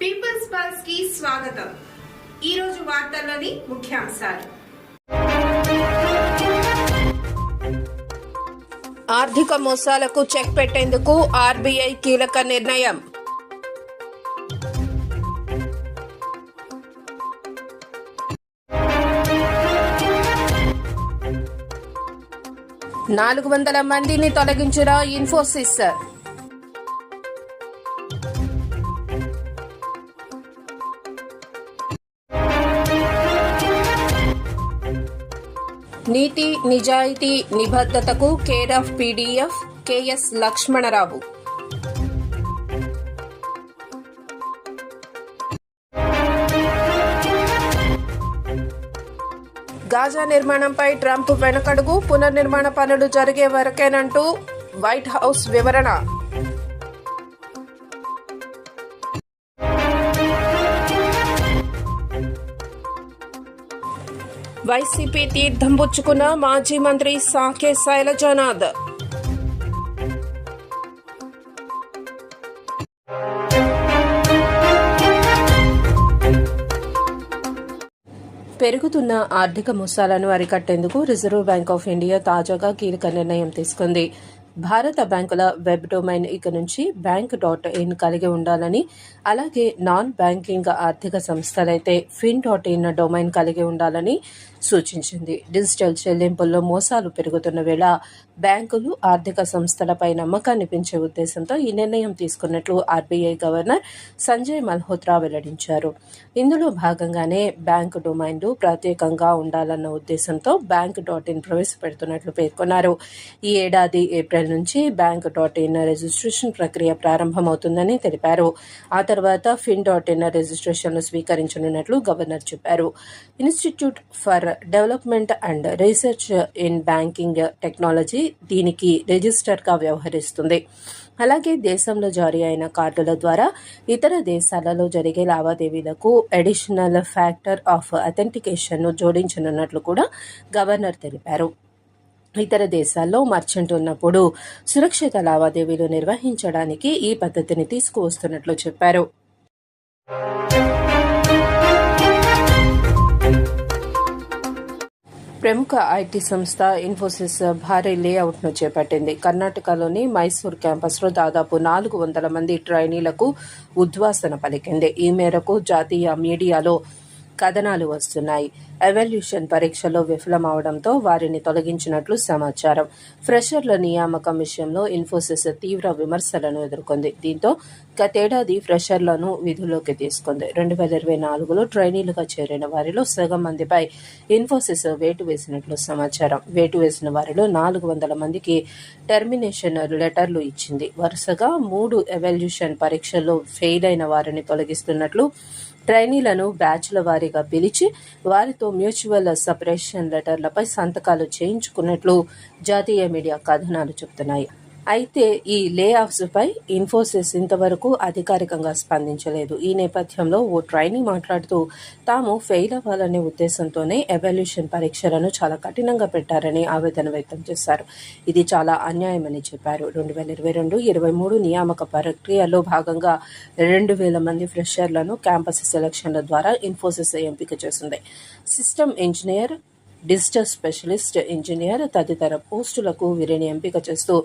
Peoples పల్స్కి స్వాగతం. ఈ రోజు వార్తల్లోని ముఖ్యాంశాలు. ఆర్థిక మోసాలకు చెక్ పెట్టేందుకు ఆర్బీఐ కీలక నిర్ణయం. నాలుగు వందల మందిని తొలగించిన ఇన్ఫోసిస్. నీతి నిజాయితీ నిబద్ధతకు care of PDF K S Lakshmanarao. Gaza నిర్మాణంపై ట్రంప్ వెనకడుగు పునర్నిర్మాణ పనులు జరిగే వరకేనంటూ వైట్ హౌస్ వివరణ. వైసీపీ తీర్థం పుచ్చుకున్న మాజీ మంత్రి సాకే శైలజానాథ్. పెరుగుతున్న ఆర్థిక మోసాలను అరికట్టేందుకు రిజర్వ్ బ్యాంక్ ఆఫ్ ఇండియా తాజాగా కీలక నిర్ణయం తీసుకుంది. భారత బ్యాంకుల వెబ్ డొమైన్ ఇక నుంచి బ్యాంక్ డాట్ ఇన్ కలిగి ఉండాలని అలాగే నాన్ బ్యాంకింగ్ ఆర్థిక సంస్థలైతే ఫిన్ డాట్ ఇన్ డొమైన్ కలిగి ఉండాలని సూచించింది. డిజిటల్ చెల్లింపుల్లో మోసాలు పెరుగుతున్న వేళ బ్యాంకులు ఆర్థిక సంస్థలపై నమ్మకాన్ని పెంచే ఉద్దేశంతో ఈ నిర్ణయం తీసుకున్నట్లు ఆర్బీఐ గవర్నర్ సంజయ్ మల్హోత్రా వెల్లడించారు. ఇందులో భాగంగానే బ్యాంకు డొమైన్లు ప్రత్యేకంగా ఉండాలన్న ఉద్దేశంతో బ్యాంక్ డాట్ ఇన్ ప్రవేశపెడుతున్నట్లు పేర్కొన్నారు. ఈ ఏడాది ఏప్రిల్ నుంచి బ్యాంక్ డాట్ ఇన్ రిజిస్ట్రేషన్ ప్రక్రియ ప్రారంభమవుతుందని తెలిపారు. ఆ తర్వాత ఫిన్ డాట్ ఇన్ రిజిస్ట్రేషన్ను స్వీకరించనున్నట్లు గవర్నర్ చెప్పారు. Institute for development and research in banking technology దీనికి రిజిస్టర్గా వ్యవహరిస్తుంది. అలాగే దేశంలో జారీ అయిన కార్డుల ద్వారా ఇతర దేశాలలో జరిగే లావాదేవీలకు అడిషనల్ ఫ్యాక్టర్ ఆఫ్ అథెంటికేషన్ను జోడించనున్నట్లు కూడా గవర్నర్ తెలిపారు. ఇతర దేశాల్లో మర్చెంట్ ఉన్నప్పుడు సురక్షిత లావాదేవీలు నిర్వహించడానికి ఈ పద్ధతిని తీసుకువస్తున్నట్లు చెప్పారు. ప్రముఖ ఐటీ సంస్థ ఇన్ఫోసిస్ భారీ లేఅవుట్ను చేపట్టింది. కర్ణాటకలోని మైసూర్ క్యాంపస్లో దాదాపు నాలుగు వందల మంది ట్రైనీలకు ఉద్వాసన పలికింది. ఈ మేరకు జాతీయ మీడియాలో కథనాలు వస్తున్నాయి. ఎవల్యూషన్ పరీక్షలో విఫలమవడంతో వారిని తొలగించినట్లు సమాచారం. ఫ్రెషర్ల నియామకం విషయంలో ఇన్ఫోసిస్ తీవ్ర విమర్శలను ఎదుర్కొంది. దీంతో గతేడాది ఫ్రెషర్లను విధుల్లోకి తీసుకుంది. రెండు వేల ఇరవై నాలుగులో ట్రైనీలుగా చేరిన వారిలో సగం మందిపై ఇన్ఫోసిస్ వేటు వేసినట్లు సమాచారం. వేటు వేసిన వారిలో నాలుగు వందల మందికి టెర్మినేషన్ లెటర్లు ఇచ్చింది. వరుసగా మూడు ఎవల్యూషన్ పరీక్షల్లో ఫెయిల్ అయిన వారిని తొలగిస్తున్నట్లు ట్రైనీలను బ్యాచ్ల వారీగా పిలిచి వారితో మ్యూచువల్ సపరేషన్ లెటర్లపై సంతకాలు చేయించుకున్నట్లు జాతీయ మీడియా కథనాలు చెబుతున్నాయి. అయితే ఈ లే ఆఫ్స్పై ఇన్ఫోసిస్ ఇంతవరకు అధికారికంగా స్పందించలేదు. ఈ నేపథ్యంలో ఓ ట్రైనీ మాట్లాడుతూ తాము ఫెయిల్ అవ్వాలనే ఉద్దేశంతోనే ఎవల్యూషన్ పరీక్షలను చాలా కఠినంగా పెట్టారని ఆవేదన వ్యక్తం చేశారు. ఇది చాలా అన్యాయమని చెప్పారు. రెండు వేల ఇరవై రెండు ఇరవై మూడు నియామక ప్రక్రియలో భాగంగా రెండు వేల మంది ఫ్రెషర్లను క్యాంపస్ సెలక్షన్ల ద్వారా ఇన్ఫోసిస్ ఎంపిక చేసింది. System engineer digital specialist engineer తదితర పోస్టులకు వీరిని ఎంపిక చేస్తూ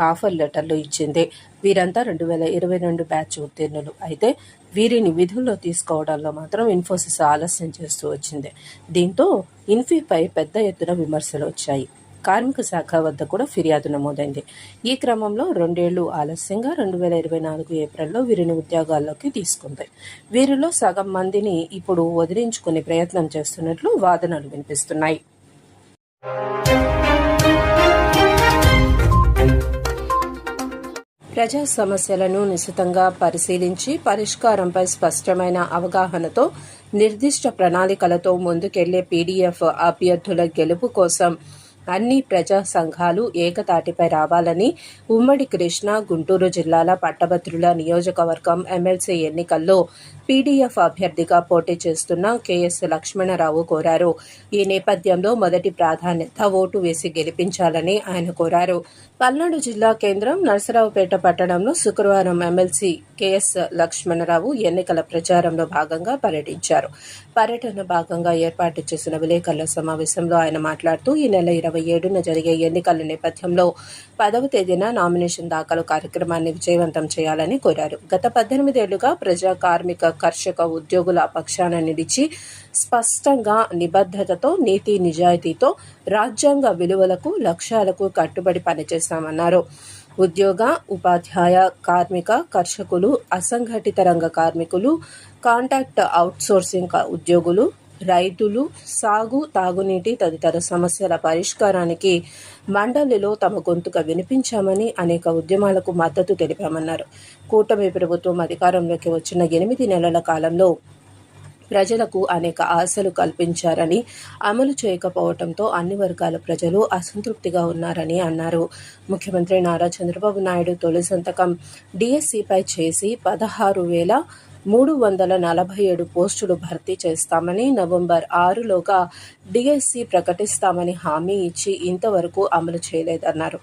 ఆఫర్ లెటర్లు ఇచ్చింది. వీరంతా రెండు వేల ఇరవై రెండు బ్యాచ్ ఉత్తీర్ణులు. అయితే వీరిని విధుల్లో తీసుకోవడంలో మాత్రం ఇన్ఫోసిస్ ఆలస్యం చేస్తూ వచ్చింది. దీంతో ఇన్ఫీపై పెద్ద ఎత్తున విమర్శలు వచ్చాయి. కార్మిక శాఖ వద్ద కూడా ఫిర్యాదు నమోదైంది. ఈ క్రమంలో రెండేళ్ళు ఆలస్యంగా రెండు వేల ఇరవై నాలుగు ఏప్రిల్లో వీరిని ఉద్యోగాల్లోకి తీసుకుంది. వీరిలో సగం మందిని ఇప్పుడు వదిలించుకునే ప్రయత్నం చేస్తున్నట్లు వాదనలు వినిపిస్తున్నాయి. ప్రజా సమస్యలను నిశితంగా పరిశీలించి పరిష్కారంపై స్పష్టమైన అవగాహనతో నిర్దిష్ట ప్రణాళికలతో ముందుకెళ్ళే పీడీఎఫ్ అభ్యర్థుల గెలుపు కోసం అన్ని ప్రజా సంఘాలు ఏకతాటిపై రావాలని ఉమ్మడి కృష్ణా గుంటూరు జిల్లాల పట్టభద్రుల నియోజకవర్గం ఎమ్మెల్సీ ఎన్నికల్లో పీడీఎఫ్ అభ్యర్థిగా పోటీ చేస్తున్న కెఎస్ లక్ష్మణరావు కోరారు. ఈ నేపథ్యంలో మొదటి ప్రాధాన్యత ఓటు వేసి గెలిపించాలని ఆయన కోరారు. పల్నాడు జిల్లా కేంద్రం నరసరావుపేట పట్టణంలో శుక్రవారం ఎమ్మెల్సీ కెఎస్ లక్ష్మణరావు ఎన్నికల ప్రచారంలో భాగంగా పర్యటించారు. పర్యటన భాగంగా ఏర్పాటు చేసిన విలేకరుల సమావేశంలో ఆయన మాట్లాడుతూ ఈ నెల ఇరవై ఏడున జరిగే ఎన్నికల నేపథ్యంలో పదవ తేదీన నామినేషన్ దాఖలు కార్యక్రమాన్ని విజయవంతం చేయాలని కోరారు. గత పద్దెనిమిదేళ్ళుగా ప్రజా కార్మిక కర్షక ఉద్యోగుల పక్షాన నిలిచి స్పష్టంగా నిబద్ధతతో నీతి నిజాయితీతో రాజ్యాంగ విలువలకు లక్ష్యాలకు కట్టుబడి పనిచేస్తామన్నారు. ఉద్యోగ ఉపాధ్యాయ కార్మిక కర్షకులు అసంఘటిత రంగ కార్మికులు కాంట్రాక్ట్ అవుట్సోర్సింగ్ ఉద్యోగులు రైతులు సాగు తాగునీటి తదితర సమస్యల పరిష్కారానికి మండలిలో తమ గొంతుక వినిపించామని అనేక ఉద్యమాలకు మద్దతు తెలిపామన్నారు. కూటమి ప్రభుత్వం అధికారంలోకి వచ్చిన ఎనిమిది నెలల కాలంలో ప్రజలకు అనేక ఆశలు కల్పించారని అమలు చేయకపోవడంతో అన్ని వర్గాల ప్రజలు అసంతృప్తిగా ఉన్నారని అన్నారు. ముఖ్యమంత్రి నారా చంద్రబాబు నాయుడు తొలి సంతకం డిఎస్సిపై చేసి పదహారు వేల మూడు వందల నలభై ఏడు పోస్టులు భర్తీ చేస్తామని నవంబర్ ఆరులోగా డిఎస్సి ప్రకటిస్తామని హామీ ఇచ్చి ఇంతవరకు అమలు చేయలేదన్నారు.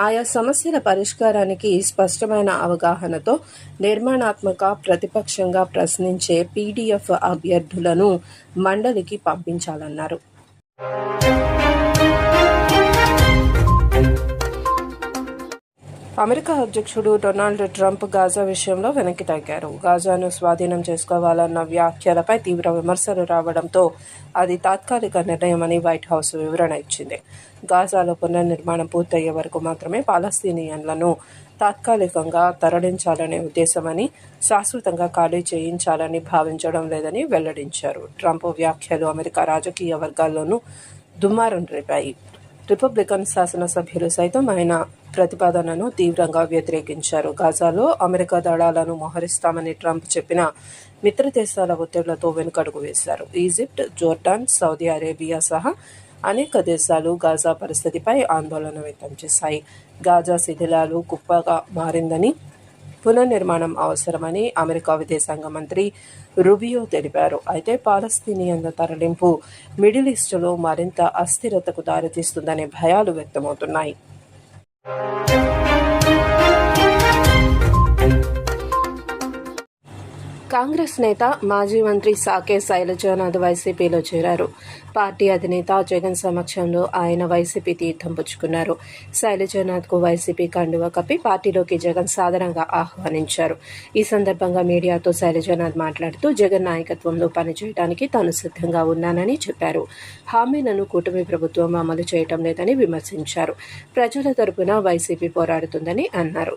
ఆయా సమస్యల పరిష్కారానికి స్పష్టమైన అవగాహనతో నిర్మాణాత్మక ప్రతిపక్షంగా ప్రశ్నించే పీడీఎఫ్ అభ్యర్థులను మండలికి పంపించాలన్నారు. అమెరికా అధ్యక్షుడు డొనాల్డ్ ట్రంప్ గాజా విషయంలో వెనక్కి తగ్గారు గాజాను స్వాధీనం చేసుకోవాలన్న వ్యాఖ్యలపై తీవ్ర విమర్శలు రావడంతో అది తాత్కాలిక నిర్ణయమని వైట్ హౌస్ వివరణ ఇచ్చింది. గాజాలో పునర్నిర్మాణం పూర్తయ్యే వరకు మాత్రమే పాలస్తీనియన్లను తాత్కాలికంగా తరలించాలనే ఉద్దేశమని శాశ్వతంగా ఖాళీ చేయించాలని భావించడం లేదని వెల్లడించారు. ట్రంప్ వ్యాఖ్యలు అమెరికా రాజకీయ వర్గాల్లోనూ దుమ్మారం రేపాయి. రిపబ్లికన్ శాసనసభ్యులు సైతం ఆయన ప్రతిపాదనను తీవ్రంగా వ్యతిరేకించారు. గాజాలో అమెరికా దళాలను మోహరిస్తామని ట్రంప్ చెప్పిన మిత్ర దేశాల ఒత్తిళ్ళతో వెనుకడుగు వేశారు. ఈజిప్ట్ జోర్డాన్ సౌదీ అరేబియా సహా అనేక దేశాలు గాజా పరిస్థితిపై ఆందోళన వ్యక్తం చేశాయి. గాజా శిథిలాలు కుప్పగా మారిందని పునర్నిర్మాణం అవసరమని అమెరికా విదేశాంగ మంత్రి రుబియో తెలిపారు. అయితే పాలస్తీనియన్ల తరలింపు మిడిల్ ఈస్టులో మరింత అస్థిరతకు దారితీస్తుందనే భయాలు వ్యక్తమవుతున్నాయి. కాంగ్రెస్ నేత మాజీ మంత్రి సాకే శైలజానాథ్ వైసీపీలో చేరారు. పార్టీ అధినేత జగన్ సమక్షంలో ఆయన వైసీపీ తీర్థం పుచ్చుకున్నారు. శైలజానాథ్కు వైసీపీ కండువ కప్పి పార్టీలోకి జగన్ సాధారణంగా ఆహ్వానించారు. ఈ సందర్భంగా మీడియాతో శైలజానాథ్ మాట్లాడుతూ జగన్ నాయకత్వంలో పనిచేయడానికి తాను సిద్ధంగా ఉన్నానని చెప్పారు. హామీలను కూటమి ప్రభుత్వం అమలు చేయటం లేదని విమర్శించారు. ప్రజల తరపున వైసీపీ పోరాడుతుందని అన్నారు.